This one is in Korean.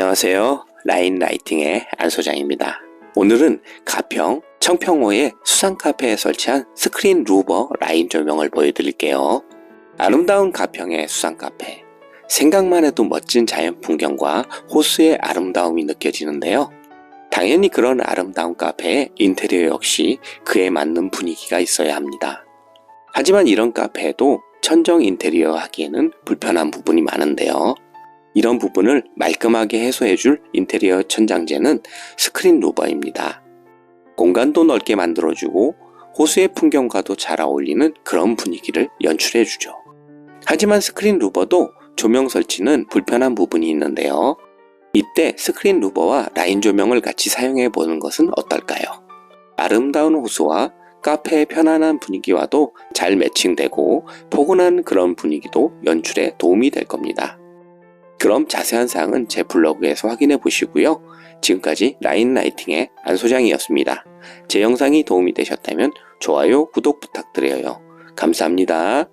안녕하세요. 라인 라이팅의 안 소장입니다. 오늘은 가평 청평호의 수상 카페에 설치한 스크린 루버 라인 조명을 보여드릴게요. 아름다운 가평의 수상 카페. 생각만 해도 멋진 자연 풍경과 호수의 아름다움이 느껴지는데요. 당연히 그런 아름다운 카페의 인테리어 역시 그에 맞는 분위기가 있어야 합니다. 하지만 이런 카페에도 천정 인테리어 하기에는 불편한 부분이 많은데요. 이런 부분을 말끔하게 해소해줄 인테리어 천장재는 스크린 루버입니다. 공간도 넓게 만들어주고 호수의 풍경과도 잘 어울리는 그런 분위기를 연출해주죠. 하지만 스크린 루버도 조명 설치는 불편한 부분이 있는데요. 이때 스크린 루버와 라인 조명을 같이 사용해 보는 것은 어떨까요? 아름다운 호수와 카페의 편안한 분위기와도 잘 매칭되고 포근한 그런 분위기도 연출에 도움이 될 겁니다. 그럼 자세한 사항은 제 블로그에서 확인해 보시고요. 지금까지 라인 라이팅의 안 소장이었습니다. 제 영상이 도움이 되셨다면 좋아요, 구독 부탁드려요. 감사합니다.